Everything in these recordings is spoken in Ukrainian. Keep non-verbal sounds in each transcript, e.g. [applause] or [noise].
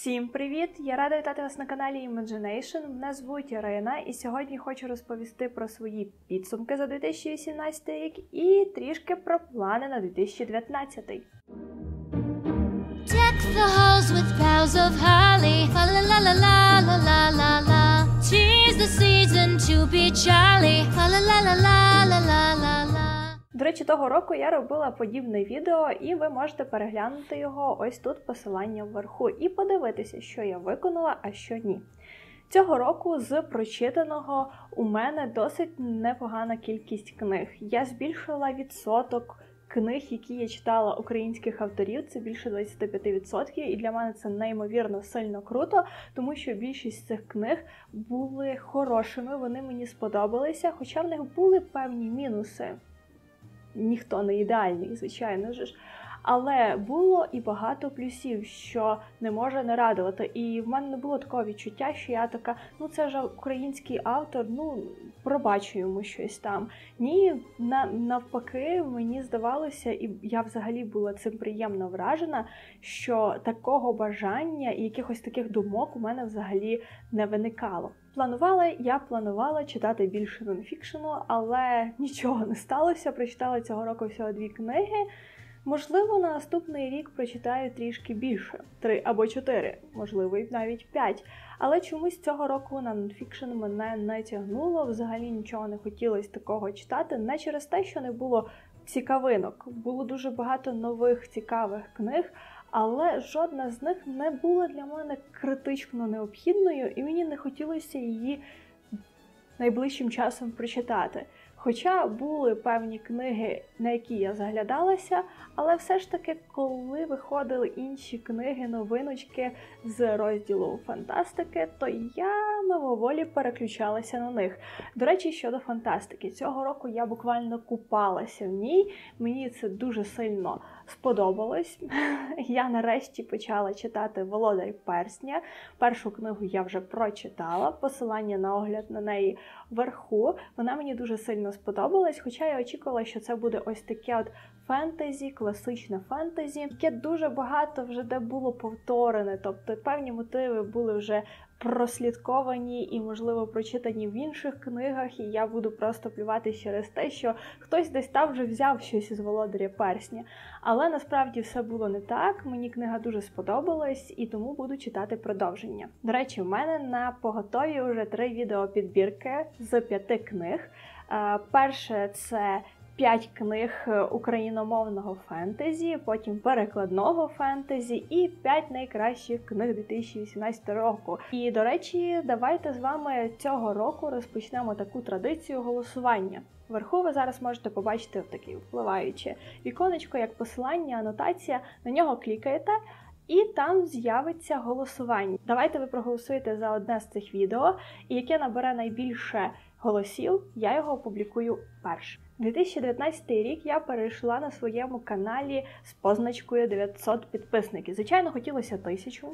Всім привіт! Я рада вітати вас на каналі Imagination. Мене звуть Ірина, і сьогодні хочу розповісти про свої підсумки за 2018 рік і трішки про плани на 2019. Deck the halls with. До речі, того року я робила подібне відео, і ви можете переглянути його ось тут посилання вверху, і подивитися, що я виконала, а що ні. Цього року з прочитаного у мене досить непогана кількість книг. Я збільшила відсоток книг, які я читала українських авторів, це більше 25%, і для мене це неймовірно сильно круто, тому що більшість цих книг були хорошими, вони мені сподобалися, хоча в них були певні мінуси ніхто не ідеальний, звичайно ж. Але було і багато плюсів, що не може не радувати. І в мене не було такого відчуття, що я така, ну це ж український автор, ну пробачу йому щось там. Ні, на, навпаки, мені здавалося, і я взагалі була цим приємно вражена, що такого бажання і якихось таких думок у мене взагалі не виникало. Планувала, я планувала читати більше нонфікшену, але нічого не сталося. Прочитала цього року всього дві книги. Можливо, на наступний рік прочитаю трішки більше три або чотири, можливо, і навіть п'ять. Але чомусь цього року на нонфікшн мене не тягнуло. Взагалі нічого не хотілося такого читати. Не через те, що не було цікавинок. Було дуже багато нових цікавих книг, але жодна з них не була для мене критично необхідною, і мені не хотілося її найближчим часом прочитати. Хоча були певні книги, на які я заглядалася, але все ж таки, коли виходили інші книги, новиночки з розділу фантастики, то я мимоволі переключалася на них. До речі, щодо фантастики, цього року я буквально купалася в ній. Мені це дуже сильно сподобалось. [laughs] Я нарешті почала читати Володар Персня. Першу книгу я вже прочитала. Посилання на огляд на неї вверху. Вона мені дуже сильно сподобалась, хоча я очікувала, що це буде ось таке от фентезі, класичне фентезі, яке дуже багато вже де було повторене. Тобто певні мотиви були вже прослідковані і, можливо, прочитані в інших книгах, і я буду просто плювати через те, що хтось десь там вже взяв щось із володаря персня. Але насправді все було не так. Мені книга дуже сподобалась і тому буду читати продовження. До речі, в мене на поготові вже три відеопідбірки з п'яти книг. Е, Перше це П'ять книг україномовного фентезі, потім перекладного фентезі і п'ять найкращих книг 2018 року. І до речі, давайте з вами цього року розпочнемо таку традицію голосування. Вверху ви зараз можете побачити таке впливаюче віконечко, як посилання, анотація. На нього клікаєте. І там з'явиться голосування. Давайте ви проголосуєте за одне з цих відео, і яке набере найбільше голосів, я його опублікую перше. 2019 рік я перейшла на своєму каналі з позначкою 900 підписників. Звичайно, хотілося тисячу.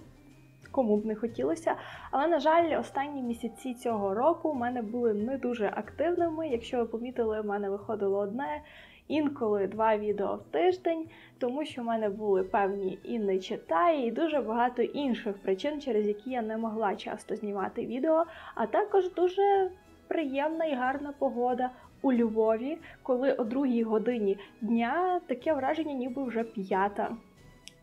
Кому б не хотілося, але, на жаль, останні місяці цього року в мене були не дуже активними. Якщо ви помітили, в мене виходило одне, інколи два відео в тиждень, тому що в мене були певні і не читає, і дуже багато інших причин, через які я не могла часто знімати відео, а також дуже приємна і гарна погода у Львові, коли о другій годині дня таке враження, ніби вже п'ята.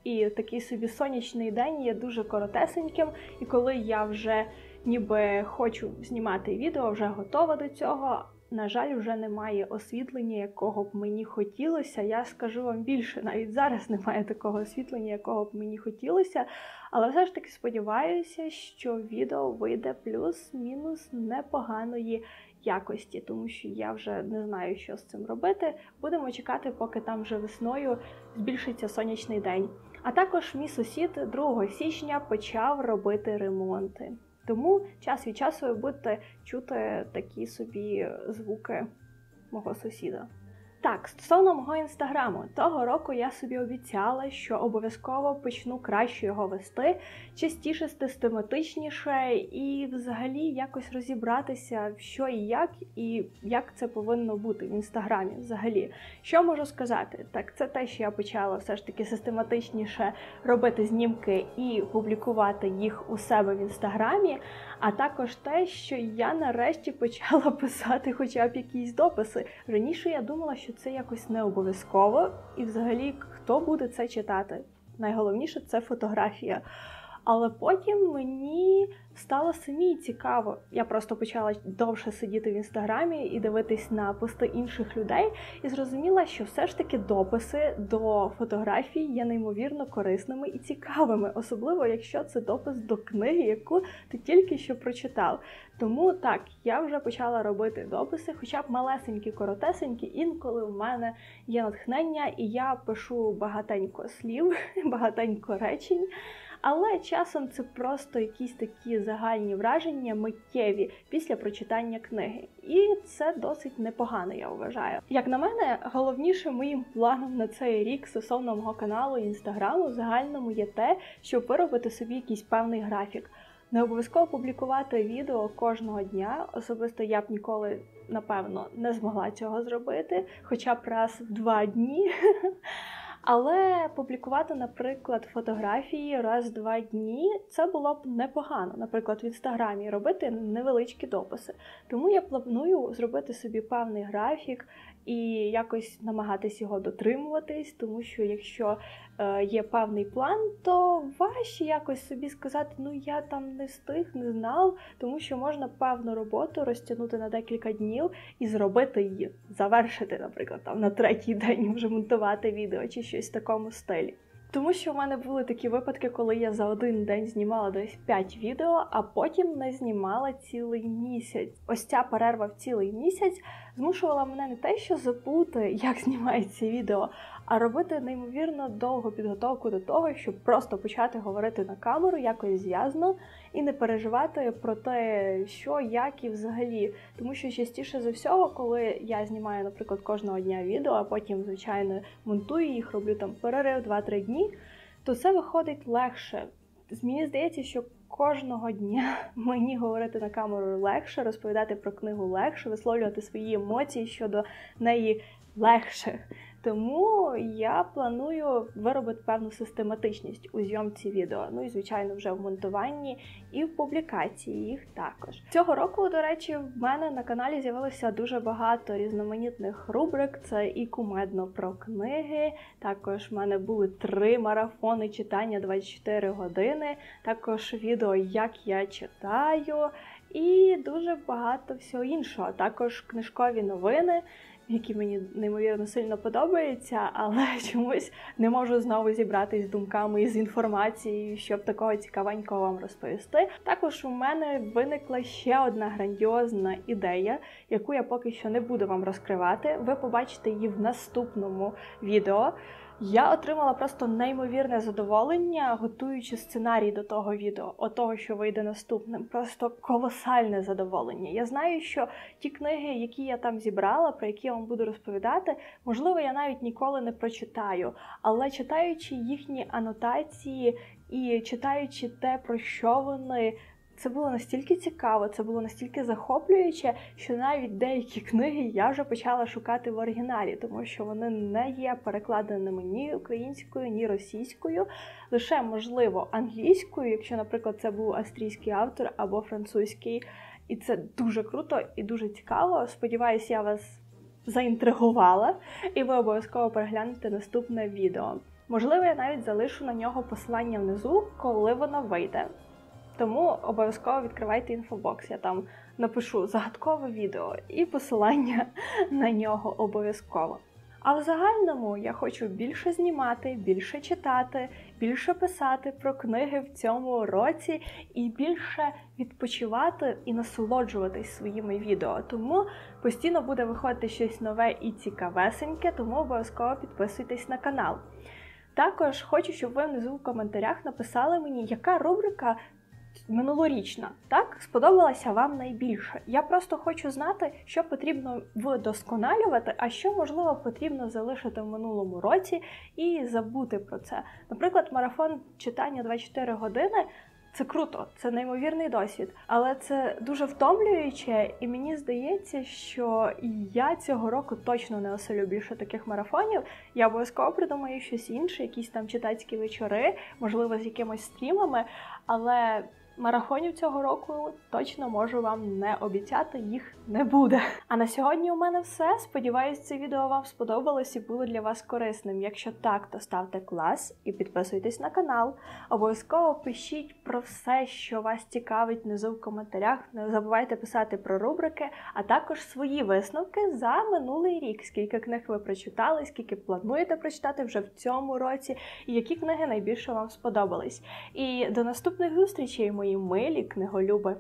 І такий собі сонячний день є дуже коротесеньким. І коли я вже ніби хочу знімати відео, вже готова до цього. На жаль, вже немає освітлення, якого б мені хотілося. Я скажу вам більше, навіть зараз немає такого освітлення, якого б мені хотілося. Але все ж таки сподіваюся, що відео вийде плюс-мінус непоганої якості, тому що я вже не знаю, що з цим робити. Будемо чекати, поки там вже весною збільшиться сонячний день. А також мій сусід 2 січня почав робити ремонти. Тому час від часу ви будете чути такі собі звуки мого сусіда. Так, стосовно мого інстаграму, того року я собі обіцяла, що обов'язково почну краще його вести, частіше, систематичніше і взагалі якось розібратися, що і як, і як це повинно бути в інстаграмі. Взагалі, що можу сказати? Так, це те, що я почала все ж таки систематичніше робити знімки і публікувати їх у себе в інстаграмі. А також те, що я нарешті почала [laughs] писати хоча б якісь дописи. Раніше я думала, що це якось не обов'язково, і взагалі хто буде це читати. Найголовніше це фотографія. Але потім мені стало самі цікаво. Я просто почала довше сидіти в інстаграмі і дивитись на пости інших людей, і зрозуміла, що все ж таки дописи до фотографій є неймовірно корисними і цікавими, особливо якщо це допис до книги, яку ти тільки що прочитав. Тому так, я вже почала робити дописи, хоча б малесенькі, коротесенькі, інколи в мене є натхнення, і я пишу багатенько слів, [laughs] багатенько речень. Але часом це просто якісь такі загальні враження, миттєві після прочитання книги. І це досить непогано, я вважаю. Як на мене, головнішим моїм планом на цей рік стосовно мого каналу і інстаграму загальному є те, щоб виробити собі якийсь певний графік. Не обов'язково публікувати відео кожного дня. Особисто я б ніколи, напевно, не змогла цього зробити, хоча б раз в два дні. [laughs] Але публікувати, наприклад, фотографії раз два дні це було б непогано, наприклад, в інстаграмі робити невеличкі дописи. Тому я планую зробити собі певний графік і якось намагатись його дотримуватись, тому що якщо е, є певний план, то важче якось собі сказати, ну я там не встиг, не знав, тому що можна певну роботу розтягнути на декілька днів і зробити її, завершити, наприклад, там на третій день [laughs] вже монтувати відео чи щось в такому стилі. Тому що в мене були такі випадки, коли я за один день знімала десь 5 відео, а потім не знімала цілий місяць. Ось ця перерва в цілий місяць змушувала мене не те, що забути, як знімається відео, а робити неймовірно довгу підготовку до того, щоб просто почати говорити на камеру якось зв'язно і не переживати про те, що, як і взагалі. Тому що частіше за всього, коли я знімаю, наприклад, кожного дня відео, а потім, звичайно, монтую їх, роблю там перерив 2-3 дні, то це виходить легше. Мені здається, що кожного дня [laughs] мені говорити на камеру легше, розповідати про книгу легше, висловлювати свої емоції щодо неї легше. Тому я планую виробити певну систематичність у зйомці відео. Ну і звичайно, вже в монтуванні і в публікації їх також. Цього року, до речі, в мене на каналі з'явилося дуже багато різноманітних рубрик. Це і кумедно про книги. Також в мене були три марафони читання 24 години. Також відео, як я читаю, і дуже багато всього іншого. Також книжкові новини які мені неймовірно сильно подобаються, але [laughs] чомусь не можу знову зібратись з думками і з інформацією, щоб такого цікавенького вам розповісти. Також у мене виникла ще одна грандіозна ідея, яку я поки що не буду вам розкривати. Ви побачите її в наступному відео. Я отримала просто неймовірне задоволення, готуючи сценарій до того відео, от того, що вийде наступним. Просто колосальне задоволення. Я знаю, що ті книги, які я там зібрала, про які я вам буду розповідати, можливо, я навіть ніколи не прочитаю, але читаючи їхні анотації і читаючи те, про що вони. Це було настільки цікаво, це було настільки захоплююче, що навіть деякі книги я вже почала шукати в оригіналі, тому що вони не є перекладеними ні українською, ні російською, лише можливо англійською, якщо, наприклад, це був австрійський автор або французький. І це дуже круто і дуже цікаво. Сподіваюсь, я вас заінтригувала, і ви обов'язково переглянете наступне відео. Можливо, я навіть залишу на нього посилання внизу, коли воно вийде. Тому обов'язково відкривайте інфобокс. Я там напишу загадкове відео і посилання [laughs] на нього обов'язково. А в загальному я хочу більше знімати, більше читати, більше писати про книги в цьому році і більше відпочивати і насолоджуватись своїми відео. Тому постійно буде виходити щось нове і цікавесеньке, тому обов'язково підписуйтесь на канал. Також хочу, щоб ви внизу в коментарях написали мені, яка рубрика минулорічна, так сподобалася вам найбільше. Я просто хочу знати, що потрібно вдосконалювати, а що можливо потрібно залишити в минулому році і забути про це. Наприклад, марафон читання 24 години. Це круто, це неймовірний досвід, але це дуже втомлююче, і мені здається, що я цього року точно не оселю більше таких марафонів. Я обов'язково придумаю щось інше, якісь там читацькі вечори, можливо, з якимось стрімами, але марафонів цього року точно можу вам не обіцяти, їх не буде. А на сьогодні у мене все. Сподіваюсь, це відео вам сподобалось і було для вас корисним. Якщо так, то ставте клас і підписуйтесь на канал. Обов'язково пишіть про все, що вас цікавить внизу в коментарях. Не забувайте писати про рубрики, а також свої висновки за минулий рік. Скільки книг ви прочитали, скільки плануєте прочитати вже в цьому році, і які книги найбільше вам сподобались. І до наступних зустрічей, мої милі книголюби.